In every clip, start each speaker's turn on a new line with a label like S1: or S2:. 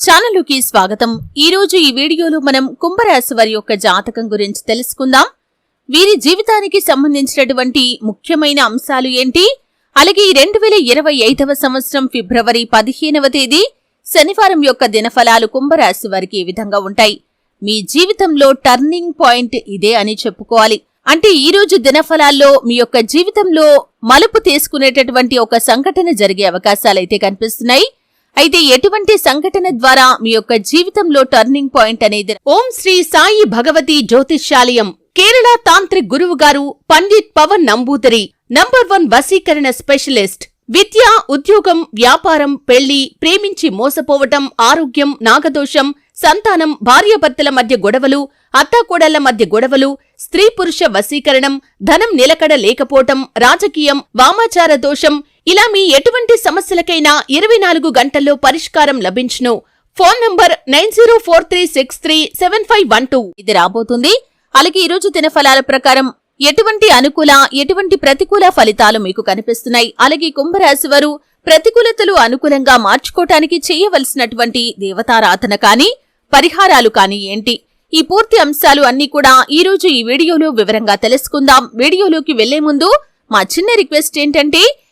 S1: ఛానలుకి స్వాగతం. ఈ రోజు ఈ వీడియోలో మనం కుంభరాశి వారి యొక్క జాతకం గురించి తెలుసుకుందాం. వీరి జీవితానికి సంబంధించినటువంటి ముఖ్యమైన అంశాలు ఏంటి? అలాగే ఈ రెండు వేల ఇరవై ఐదవ సంవత్సరం ఫిబ్రవరి పదిహేనవ తేదీ శనివారం యొక్క దినఫలాలు కుంభరాశి వారికి ఈ విధంగా ఉంటాయి. మీ జీవితంలో టర్నింగ్ పాయింట్ ఇదే అని చెప్పుకోవాలి. అంటే ఈ రోజు దినఫలాల్లో మీ యొక్క జీవితంలో మలుపు తీసుకునేటటువంటి ఒక సంఘటన జరిగే అవకాశాలైతే కనిపిస్తున్నాయి. అయితే ఎటువంటి సంఘటన ద్వారా మీ యొక్క జీవితంలో టర్నింగ్ పాయింట్ అనేది? ఓం శ్రీ సాయి భగవతి జ్యోతిష్యాలయం కేరళ తాంత్రిక్ గురువు గారు పండిత్ పవన్ నంబూదరి నంబర్ వన్ వశీకరణ స్పెషలిస్ట్ విద్య ఉద్యోగం వ్యాపారం పెళ్ళి ప్రేమించి మోసపోవటం ఆరోగ్యం నాగదోషం సంతానం భార్యాభర్తల మధ్య గొడవలు అత్తాకోడళ్ళ మధ్య గొడవలు స్త్రీ పురుష వశీకరణం ధనం నిలకడ లేకపోవటం రాజకీయం వామాచార దోషం ఇలా మీ ఎటువంటి సమస్యలకైనా ఇరవై నాలుగు గంటల్లో పరిష్కారం లభించును. Phone number nine zero four three six three seven five one two. ఇది రాబోతుంది. అలాగే ఈ రోజు దినఫలాల ప్రకారం ఎటువంటి అనుకూల ఎటువంటి ప్రతికూల ఫలితాలు మీకు కనిపిస్తున్నాయి? అలాగే కుంభరాశి వారు ప్రతికూలతలు అనుకూలంగా మార్చుకోవటానికి చేయవలసినటువంటి దేవతారాధన కానీ పరిహారాలు కానీ ఏంటి? ఈ పూర్తి అంశాలు అన్ని కూడా ఈ రోజు ఈ వీడియోలో వివరంగా తెలుసుకుందాం. వీడియోలోకి వెళ్ళే ముందు మా చిన్న రిక్వెస్ట్ ఏంటంటే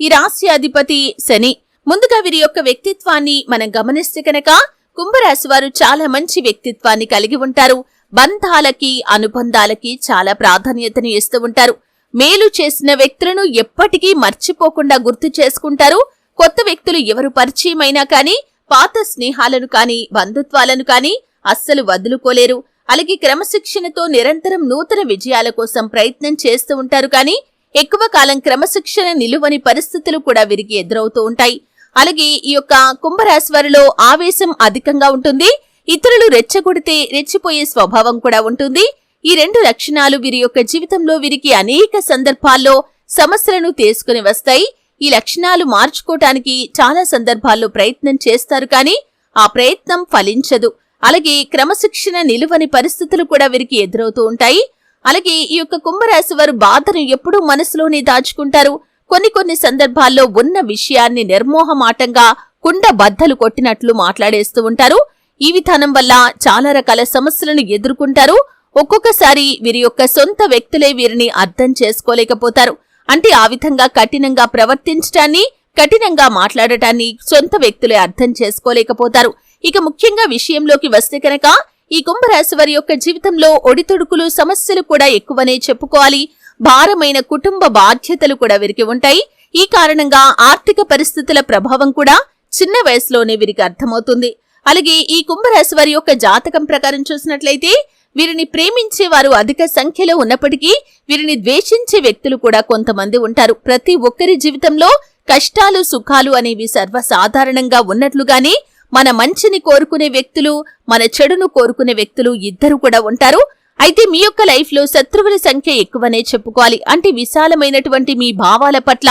S1: ఈ రాశి అధిపతి శని. ముందుగా వీరి యొక్క వ్యక్తిత్వాన్ని మనం గమనిస్తే కనుక కుంభరాశి వారు చాలా మంచి వ్యక్తిత్వాన్ని కలిగి ఉంటారు. బంధాలకి అనుబంధాలకి చాలా ప్రాధాన్యతను ఇస్తూ ఉంటారు. మేలు చేసిన వ్యక్తులను ఎప్పటికీ మర్చిపోకుండా గుర్తు చేసుకుంటారు. కొత్త వ్యక్తులు ఎవరు పరిచయమైనా కానీ పాత స్నేహాలను కానీ బంధుత్వాలను కానీ అస్సలు వదులుకోలేరు. అలాగే క్రమశిక్షణతో నిరంతరం నూతన విజయాల కోసం ప్రయత్నం చేస్తూ ఉంటారు కానీ ఎక్కువ కాలం క్రమశిక్షణ నిలువని పరిస్థితులు కూడా వీరికి ఎదురవుతూ ఉంటాయి. అలాగే ఈ యొక్క కుంభరాశి వారిలో ఆవేశం అధికంగా ఉంటుంది. ఇతరులు రెచ్చగొడితే రెచ్చిపోయే స్వభావం కూడా ఉంటుంది. ఈ రెండు లక్షణాలు వీరి యొక్క జీవితంలో వీరికి అనేక సందర్భాల్లో సమస్యలను తీసుకుని వస్తాయి. ఈ లక్షణాలు మార్చుకోవటానికి చాలా సందర్భాల్లో ప్రయత్నం చేస్తారు కానీ ఆ ప్రయత్నం ఫలించదు. అలాగే క్రమశిక్షణ నిలువని పరిస్థితులు కూడా వీరికి ఎదురవుతూ ఉంటాయి. అలాగే ఈ యొక్క కుంభరాశి వారు బాధను ఎప్పుడూ మనసులోనే దాచుకుంటారు. కొన్ని కొన్ని సందర్భాల్లో ఉన్న విషయాన్ని నిర్మోహమాటంగా కుండ బద్దలు కొట్టినట్లు మాట్లాడేస్తూ ఉంటారు. ఈ విధానం వల్ల చాలా రకాల సమస్యలను ఎదుర్కొంటారు. ఒక్కొక్కసారి వీరి యొక్క సొంత వ్యక్తులే వీరిని అర్థం చేసుకోలేకపోతారు. అంటే ఆ విధంగా కఠినంగా ప్రవర్తించటాన్ని కఠినంగా మాట్లాడటాన్ని సొంత వ్యక్తులే అర్థం చేసుకోలేకపోతారు. ఇక ముఖ్యంగా విషయంలోకి వస్తే కనుక ఈ కుంభరాశి వారి యొక్క జీవితంలో ఒడితొడుకులు సమస్యలు కూడా ఎక్కువనే చెప్పుకోవాలి. భారమైన కుటుంబ బాధ్యతలు కూడా వీరికి ఉంటాయి. ఈ కారణంగా ఆర్థిక పరిస్థితుల ప్రభావం కూడా చిన్న వయసులోనే వీరికి అర్థమవుతుంది. అలాగే ఈ కుంభరాశి వారి యొక్క జాతకం ప్రకారం చూసినట్లయితే వీరిని ప్రేమించే వారు అధిక సంఖ్యలో ఉన్నప్పటికీ వీరిని ద్వేషించే వ్యక్తులు కూడా కొంతమంది ఉంటారు. ప్రతి ఒక్కరి జీవితంలో కష్టాలు సుఖాలు అనేవి సర్వసాధారణంగా ఉన్నట్లుగానే మన మంచిని కోరుకునే వ్యక్తులు మన చెడును కోరుకునే వ్యక్తులు ఇద్దరు కూడా ఉంటారు. అయితే మీ యొక్క లైఫ్లో శత్రువుల సంఖ్య ఎక్కువనే చెప్పుకోవాలి. అంటే విశాలమైనటువంటి మీ భావాల పట్ల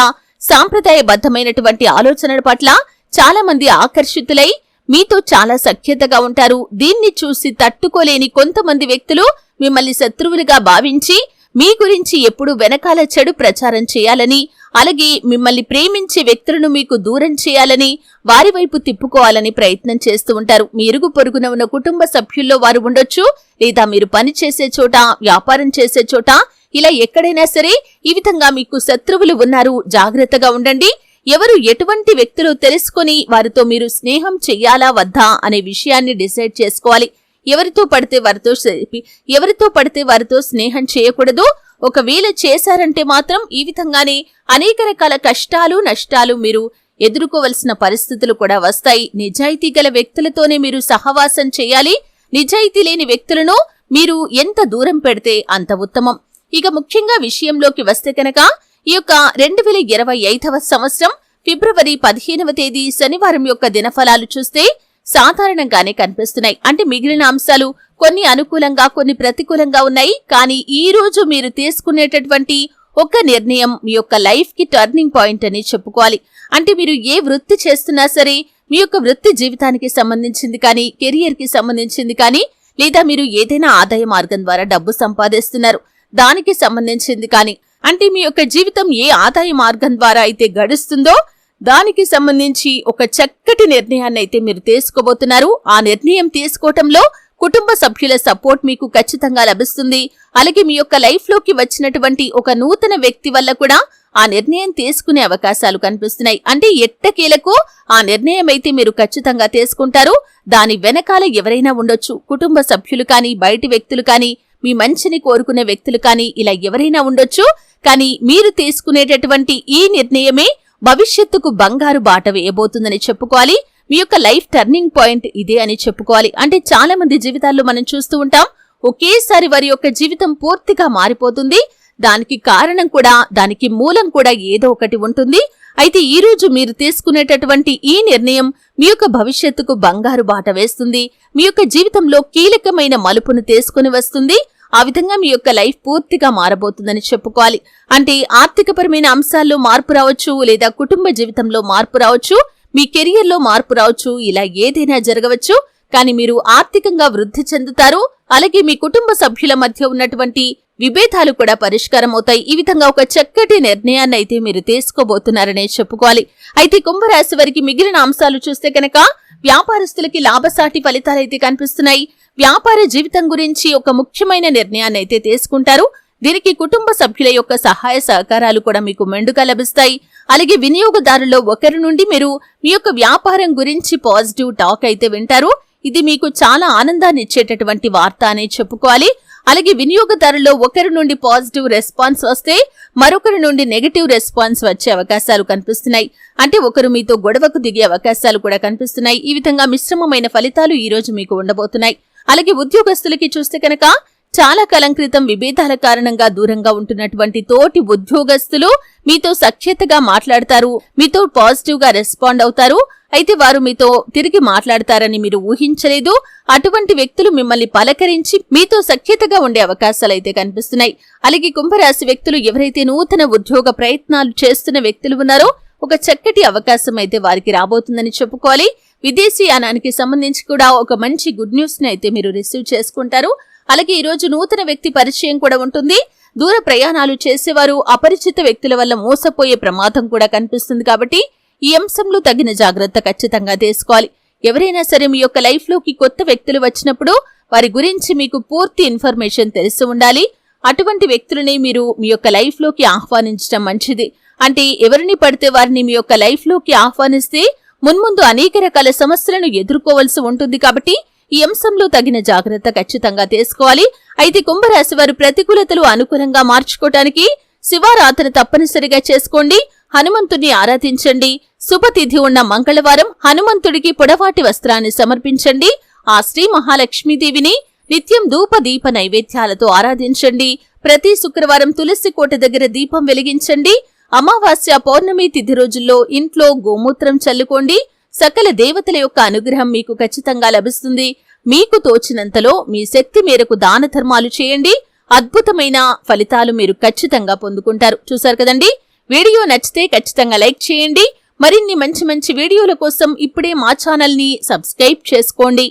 S1: సాంప్రదాయబద్ధమైనటువంటి ఆలోచనల పట్ల చాలా మంది ఆకర్షితులై మీతో చాలా సఖ్యతగా ఉంటారు. దీన్ని చూసి తట్టుకోలేని కొంతమంది వ్యక్తులు మిమ్మల్ని శత్రువులుగా భావించి మీ గురించి ఎప్పుడు వెనకాల చెడు ప్రచారం చేయాలని అలాగే మిమ్మల్ని ప్రేమించే వ్యక్తులను మీకు దూరం చేయాలని వారి వైపు తిప్పుకోవాలని ప్రయత్నం చేస్తూ ఉంటారు. మీ ఇరుగు పొరుగున ఉన్న కుటుంబ సభ్యుల్లో వారు ఉండొచ్చు లేదా మీరు పని చేసే చోట వ్యాపారం చేసే చోట ఇలా ఎక్కడైనా సరే ఈ విధంగా మీకు శత్రువులు ఉన్నారు. జాగ్రత్తగా ఉండండి. ఎవరు ఎటువంటి వ్యక్తులు తెలుసుకొని వారితో మీరు స్నేహం చెయ్యాలా వద్దా అనే విషయాన్ని డిసైడ్ చేసుకోవాలి. ఎవరితో పడితే వారితో ఎవరితో పడితే వారితో స్నేహం చేయకూడదు. ఒకవేళ చేశారంటే మాత్రం ఈ విధంగానే అనేక రకాల కష్టాలు నష్టాలు మీరు ఎదుర్కోవలసిన పరిస్థితులు కూడా వస్తాయి. నిజాయితీ గల వ్యక్తులతోనే మీరు సహవాసం చేయాలి. నిజాయితీ లేని వ్యక్తులను మీరు ఎంత దూరం పెడితే అంత ఉత్తమం. ఇక ముఖ్యంగా విషయంలోకి వస్తే కనుక ఈ యొక్క రెండు వేల ఇరవై ఐదవ సంవత్సరం ఫిబ్రవరి పదిహేనవ తేదీ శనివారం యొక్క దినఫలాలు చూస్తే సాధారణంగానే కనిపిస్తున్నాయి. అంటే మిగిలిన అంశాలు కొన్ని అనుకూలంగా కొన్ని ప్రతికూలంగా ఉన్నాయి. కానీ ఈ రోజు మీరు తీసుకునేటటువంటి ఒక నిర్ణయం మీ యొక్క లైఫ్కి టర్నింగ్ పాయింట్ అని చెప్పుకోవాలి. అంటే మీరు ఏ వృత్తి చేస్తున్నా సరే మీ యొక్క వృత్తి జీవితానికి సంబంధించింది కానీ కెరియర్కి సంబంధించింది కానీ లేదా మీరు ఏదైనా ఆదాయ మార్గం ద్వారా డబ్బు సంపాదిస్తున్నారు దానికి సంబంధించింది కానీ అంటే మీ యొక్క జీవితం ఏ ఆదాయ మార్గం ద్వారా అయితే గడుస్తుందో దానికి సంబంధించి ఒక చక్కటి నిర్ణయాన్ని అయితే మీరు తీసుకోబోతున్నారు. ఆ నిర్ణయం తీసుకోవటంలో కుటుంబ సభ్యుల సపోర్ట్ మీకు ఖచ్చితంగా లభిస్తుంది. అలాగే మీ యొక్క లైఫ్లోకి వచ్చినటువంటి ఒక నూతన వ్యక్తి వల్ల కూడా ఆ నిర్ణయం తీసుకునే అవకాశాలు కనిపిస్తున్నాయి. అంటే ఎట్టకేలకు ఆ నిర్ణయం అయితే మీరు ఖచ్చితంగా తీసుకుంటారు. దాని వెనకాల ఎవరైనా ఉండొచ్చు. కుటుంబ సభ్యులు కానీ బయటి వ్యక్తులు కానీ మీ మంచిని కోరుకునే వ్యక్తులు కానీ ఇలా ఎవరైనా ఉండొచ్చు. కానీ మీరు తీసుకునేటటువంటి ఈ నిర్ణయమే భవిష్యత్తుకు బంగారు బాట వేయబోతుందని చెప్పుకోవాలి. మీ యొక్క లైఫ్ టర్నింగ్ పాయింట్ ఇదే అని చెప్పుకోవాలి. అంటే చాలా మంది జీవితాల్లో మనం చూస్తూ ఉంటాం ఒకేసారి వారి యొక్క జీవితం పూర్తిగా మారిపోతుంది. దానికి కారణం కూడా దానికి మూలం కూడా ఏదో ఒకటి ఉంటుంది. అయితే ఈ రోజు మీరు తీసుకునేటటువంటి ఈ నిర్ణయం మీ యొక్క భవిష్యత్తుకు బంగారు బాట వేస్తుంది. మీ యొక్క జీవితంలో కీలకమైన మలుపును తీసుకుని వస్తుంది. ఆ విధంగా మీ యొక్క లైఫ్ పూర్తిగా మారబోతుందని చెప్పుకోవాలి. అంటే ఆర్థికపరమైన అంశాల్లో మార్పు రావచ్చు లేదా కుటుంబ జీవితంలో మార్పు రావచ్చు మీ కెరియర్లో మార్పు రావచ్చు ఇలా ఏదైనా జరగవచ్చు. కానీ మీరు ఆర్థికంగా వృద్ధి చెందుతారు అలాగే మీ కుటుంబ సభ్యుల మధ్య ఉన్నటువంటి విభేదాలు కూడా పరిష్కారం అవుతాయి ఈ విధంగా ఒక చక్కటి నిర్ణయాన్ని అయితే మీరు తీసుకోబోతున్నారనే చెప్పుకోవాలి. అయితే కుంభరాశి వారికి మిగిలిన అంశాలు చూస్తే కనుక వ్యాపారస్తులకి లాభసాటి ఫలితాలైతే కనిపిస్తున్నాయి. వ్యాపార జీవితం గురించి ఒక ముఖ్యమైన నిర్ణయాన్ని అయితే తీసుకుంటారు. దీనికి కుటుంబ సభ్యుల యొక్క సహాయ సహకారాలు కూడా మీకు మెండుగా లభిస్తాయి. అలాగే వినియోగదారుల్లో ఒకరి నుండి మీరు మీ యొక్క వ్యాపారం గురించి పాజిటివ్ టాక్ అయితే వింటారు. ఇది మీకు చాలా ఆనందాన్ని ఇచ్చేటటువంటి వార్త అనే చెప్పుకోవాలి. అలాగే వినియోగదారుల్లో ఒకరి నుండి పాజిటివ్ రెస్పాన్స్ వస్తే మరొకరి నుండి నెగటివ్ రెస్పాన్స్ వచ్చే అవకాశాలు కనిపిస్తున్నాయి. అంటే ఒకరు మీతో గొడవకు దిగే అవకాశాలు కూడా కనిపిస్తున్నాయి. ఈ విధంగా మిశ్రమమైన ఫలితాలు ఈ రోజు మీకు ఉండబోతున్నాయి. అలాగే ఉద్యోగస్తులకి చూస్తే కనుక చాలా కాలం క్రితం విభేదాల కారణంగా దూరంగా ఉంటున్నటువంటి తోటి ఉద్యోగస్తులు మీతో సఖ్యతగా మాట్లాడతారు మీతో పాజిటివ్గా రెస్పాండ్ అవుతారు. అయితే వారు మీతో తిరిగి మాట్లాడతారని మీరు ఊహించలేదు. అటువంటి వ్యక్తులు మిమ్మల్ని పలకరించి మీతో సఖ్యతగా ఉండే అవకాశాలు అయితే కనిపిస్తున్నాయి. అలాగే కుంభరాశి వ్యక్తులు ఎవరైతే నూతన ఉద్యోగ ప్రయత్నాలు చేస్తున్న వ్యక్తులు ఉన్నారో ఒక చక్కటి అవకాశం అయితే వారికి రాబోతుందని చెప్పుకోవాలి. విదేశీయానానికి సంబంధించి కూడా ఒక మంచి గుడ్ న్యూస్ని అయితే మీరు రిసీవ్ చేసుకుంటారు. అలాగే ఈ రోజు నూతన వ్యక్తి పరిచయం కూడా ఉంటుంది. దూర ప్రయాణాలు చేసేవారు అపరిచిత వ్యక్తుల వల్ల మోసపోయే ప్రమాదం కూడా కనిపిస్తుంది కాబట్టి ఈ అంశంలో తగిన జాగ్రత్త ఖచ్చితంగా తీసుకోవాలి. ఎవరైనా సరే మీ యొక్క లైఫ్లోకి కొత్త వ్యక్తులు వచ్చినప్పుడు వారి గురించి మీకు పూర్తి ఇన్ఫర్మేషన్ తెలిసి ఉండాలి. అటువంటి వ్యక్తులని మీరు మీ యొక్క లైఫ్లోకి ఆహ్వానించడం మంచిది. అంటే ఎవరిని పడితే వారిని మీ యొక్క లైఫ్లోకి ఆహ్వానిస్తే మున్ముందు అనేక రకాల సమస్యలను ఎదుర్కోవలసి ఉంటుంది కాబట్టి ఈ అంశంలో తగిన జాగ్రత్త ఖచ్చితంగా తీసుకోవాలి. అయితే కుంభరాశి వారు ప్రతికూలతలు అనుకూలంగా మార్చుకోవటానికి శివారాధన తప్పనిసరిగా చేసుకోండి. హనుమంతుడిని ఆరాధించండి. శుభతిథి ఉన్న మంగళవారం హనుమంతుడికి పొడవాటి వస్త్రాన్ని సమర్పించండి. ఆ శ్రీ మహాలక్ష్మీదేవిని నిత్యం ధూప దీప నైవేద్యాలతో ఆరాధించండి. ప్రతి శుక్రవారం తులసి కోట దగ్గర దీపం వెలిగించండి. అమావాస్య పౌర్ణమి తిథి రోజుల్లో ఇంట్లో గోమూత్రం చల్లుకోండి. సకల దేవతల యొక్క అనుగ్రహం మీకు ఖచ్చితంగా లభిస్తుంది. మీకు తోచినంతలో మీ శక్తి మేరకు దాన ధర్మాలు చేయండి. అద్భుతమైన ఫలితాలు మీరు ఖచ్చితంగా పొందుకుంటారు. చూశారు కదండి? వీడియో నచ్చితే ఖచ్చితంగా లైక్ చేయండి. మరిన్ని మంచి మంచి వీడియోల కోసం ఇప్పుడే మా ఛానల్ని సబ్స్క్రైబ్ చేసుకోండి.